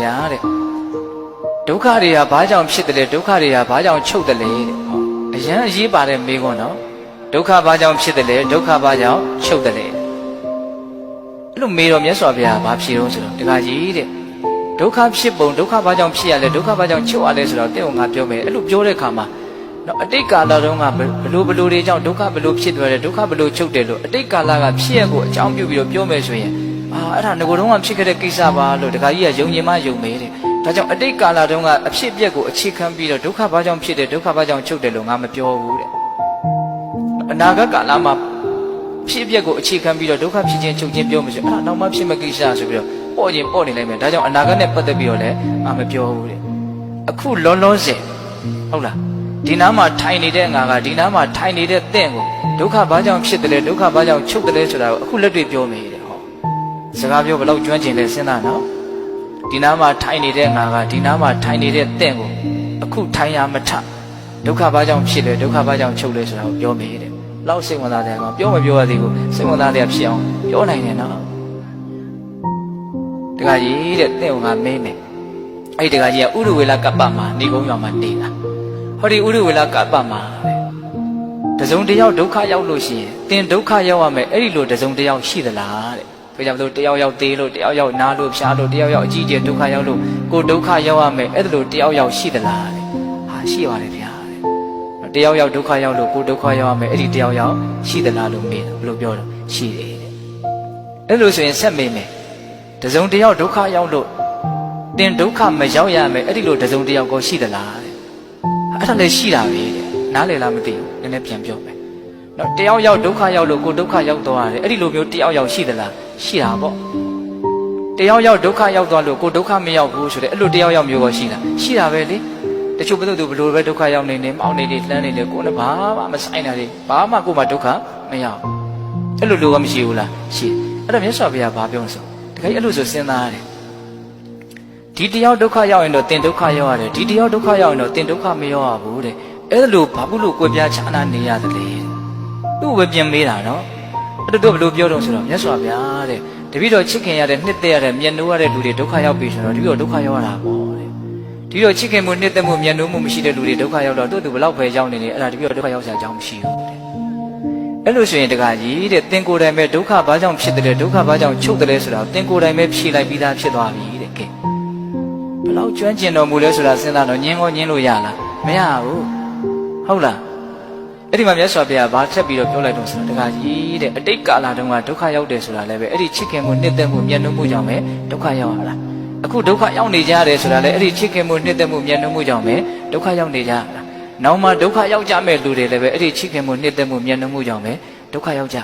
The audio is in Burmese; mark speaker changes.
Speaker 1: ဗျာတဲ့ဒုက္ခတွေကဘာကြောင့်ဖြစ်တယ်လဲဒုက္ခတွေကဘာကြောင့်ချုပ်တယ်လဲတဲ့ဟောအရန်အရေးပါတဲ့မေးခွန်းနော်ဒုက္ခဘာကြောင့်ဖြစ်တယ်လဲဒုက္ခဘာကြောင့်ချုပ်တယ်လဲအဲ့လိုမေးတော့မြတ်စွာဘုရားဘာဖြေတော့ဆိုတော့တခါကြီးတဲ့ဒုက္ခဖြစ်ပုံဒုက္ခဘာကြောင့်ဖြစ်ရလဲဒုက္ခဘာကြောင့်ချုပ်ရလဲဆိုတော့တဲ့ဟောငါပြောမယ်အဲ့လိုပြောတဲ့အခါမှာနော်အတိတ်ကာလတုန်းကဘလို့ဘလို့တွေကြောင့်ဒုက္ခဘလို့ဖြစ်သွားတယ်ဒုက္ခဘလို့ချုပ်တယ်လို့အတိတ်ကာလကဖြစ်ရကိုအကြောင်းပြုပြီးတော့ပြောမယ်ဆိုရင် အာအဲ့ဒါငကိုယ်တုန်းကဖြစ်ခဲ့တဲ့ကိစ္စပါလို့တခါကြီးကယုံကြည်မှယုံမေးတယ်ဒါကြောင့်အတိတ်ကာလတုန်းကအဖြစ်အပျက်ကိုအခြေခံပြီးတော့ဒုက္ခဘာကြောင့်ဖြစ်တယ်ဒုက္ခဘာကြောင့်ချုပ်တယ်လို့ငါမပြောဘူးတဲ့အနာဂတ်ကာလမှာဖြစ်အပျက်ကိုအခြေခံပြီးတော့ဒုက္ခဖြစ်ခြင်းချုပ်ခြင်းပြောမှဆိုအဲ့ဒါနောက်မှဖြစ်မဲ့ကိစ္စဆိုပြီးတော့ပေါ့ခြင်းပေါ့နေလိုက်မယ်ဒါကြောင့်အနာဂတ်နဲ့ပတ်သက်ပြီးတော့လည်းငါမပြောဘူးတဲ့အခုလောလောဆယ်ဟုတ်လားဒီနားမှာထိုင်နေတဲ့ငါကဒီနားမှာထိုင်နေတဲ့တင့်ကိုဒုက္ခဘာကြောင့်ဖြစ်တယ်လဲဒုက္ခဘာကြောင့်ချုပ်တယ်လဲဆိုတာကိုအခုလက်တွေ့ပြောမိတယ်ဟော စကားပြောဘယ်လောက်ကျွမ်းကျင်လဲစဉ်းစားနော်ဒီနားမှာထိုင်နေတဲ့ငါကဒီနားမှာထိုင်နေတဲ့တင့်ကိုအခုထိုင်ရမထဒုက္ခဘာကြောင့်ဖြစ်လဲဒုက္ခဘာကြောင့်ချုပ်လဲဆိုတာကိုပြောမိတယ်လောက်စိတ်ဝင်စားတယ်ကောင်ပြောမပြောရသေးဘူးစိတ်ဝင်စားတယ်ဖြစ်အောင်ပြောနိုင်တယ်နော်တခါကြီးတဲ့တင့်ကိုငါမင်းမယ်အဲ့ဒီတခါကြီးကဥရဝေလကပ္ပမှာနေကုန်းရွာမှာနေတာဟောဒီဥရဝေလကပ္ပမှာတဲ့တစုံတစ်ယောက်ဒုက္ခရောက်လို့ရှိရင်သင်ဒုက္ခရောက်ရမယ်အဲ့ဒီလိုတစုံတစ်ယောက်ရှိသလားတဲ့ ဒါကြောင့်မလို့တယောက်ယောက်သေးလို့တယောက်ယောက်နားလို့ဖျားလို့တယောက်ယောက်အကြီးအကျယ်ဒုက္ခရောက်လို့ကိုယ်ဒုက္ခရောက်ရမယ်အဲ့ဒါလိုတယောက်ယောက်ရှိသလားတဲ့ဟာရှိပါတယ်ဗျာတဲ့တယောက်ယောက်ဒုက္ခရောက်လို့ကိုယ်ဒုက္ခရောက်ရမယ်အဲ့ဒီတယောက်ယောက်ရှိသလားလို့မေးတယ်ဘယ်လိုပြောတော့ရှိတယ်တဲ့အဲ့လိုဆိုရင်ဆက်မေးမယ်တစုံတစ်ယောက်ဒုက္ခရောက်လို့သင်ဒုက္ခမရောက်ရမယ်အဲ့ဒီလိုတစုံတစ်ယောက်ကိုရှိသလားတဲ့အဲ့ဒါလည်းရှိတာပဲတဲ့နားလည်လားမသိဘူးနည်းနည်းပြန်ပြောမယ်နော်တယောက်ယောက်ဒုက္ခရောက်လို့ကိုယ်ဒုက္ခရောက်သွားတယ်အဲ့ဒီလိုမျိုးတယောက်ယောက်ရှိသလား ရှိတာပေါ့တယောက်ယောက်ဒုက္ခရောက်သွားလို့ကိုယ်ဒုက္ခမရောက်ဘူးဆိုတဲ့အဲ့လိုတယောက်ယောက်မျိုးကိုရှိတာရှိတာပဲလေတချို့ဘယ်သူဘလို့ပဲဒုက္ခရောက်နေနေမောင်းနေနေလှမ်းနေလေကိုယ်နဲ့ဘာမှမဆိုင်တာလေဘာမှကိုယ်မှဒုက္ခမရောက်အဲ့လိုလူကမရှိဘူးလားရှိအဲ့တော့မြတ်စွာဘုရားဘာပြောလဲဆိုတခါကြီးအဲ့လိုဆိုစဉ်းစားရတယ်ဒီတယောက်ဒုက္ခရောက်ရင်တော့တင်ဒုက္ခရောက်ရတယ်ဒီတယောက်ဒုက္ခရောက်ရင်တော့တင်ဒုက္ခမရောက်ရဘူးတဲ့အဲ့ဒါလို့ဘာဘူးလို့ကိုယ်ပြားချာနာနေရတယ်လေသူ့ကိုပဲပြင်မေးတာနော် အဲ့တော့ဘယ်လိုပြောတော့ဆိုတော့မြတ်စွာဘုရားတဲ့တပည့်တော်ချစ်ခင်ရတဲ့နှစ်သက်ရတဲ့မျက်နှိုးရတဲ့လူတွေဒုက္ခရောက်ပြီဆိုတော့တပည့်တော်ဒုက္ခရောက်ရတာပေါ့တဲ့ဒီတော့ချစ်ခင်မှုနှစ်သက်မှုမျက်နှိုးမှုမရှိတဲ့လူတွေဒုက္ခရောက်တော့သူ့သူဘယ်လောက်ပဲရောက်နေနေအဲ့ဒါတပည့်တော်ဒုက္ခရောက်စရာအကြောင်းမရှိဘူးတဲ့အဲ့လိုဆိုရင်တခါကြီးတဲ့သင်ကိုယ်တိုင်ပဲဒုက္ခဘာကြောင့်ဖြစ်တယ်လဲဒုက္ခဘာကြောင့်ချုပ်တယ်လဲဆိုတာသင်ကိုယ်တိုင်ပဲဖြေလိုက်ပြီးသားဖြစ်သွားပြီတဲ့ကဲဘယ်လောက်ကျွမ်းကျင်တော်မူလဲဆိုတာစဉ်းစားတော့ညင်းကောညင်းလို့ရလားမရဘူးဟုတ်လား အဲ့ဒီမှာမြတ်စွာဘုရားဘာထက်ပြီးတော့ပြောလိုက်တော့ဆိုတော့တခါကြီးတဲ့အတိတ်ကာလတုန်းကဒုက္ခရောက်တယ်ဆိုတာလည်းပဲအဲ့ဒီချစ်ခင်မှုနှစ်သက်မှုမျက်နှာမှုကြောင့်ပဲဒုက္ခရောက်ရတာအခုဒုက္ခရောက်နေကြတယ်ဆိုတာလည်းအဲ့ဒီချစ်ခင်မှုနှစ်သက်မှုမျက်နှာမှုကြောင့်ပဲဒုက္ခရောက်နေကြတာနောက်မှဒုက္ခရောက်ကြမဲ့လူတွေလည်းပဲအဲ့ဒီချစ်ခင်မှုနှစ်သက်မှုမျက်နှာမှုကြောင့်ပဲဒုက္ခရောက်ကြ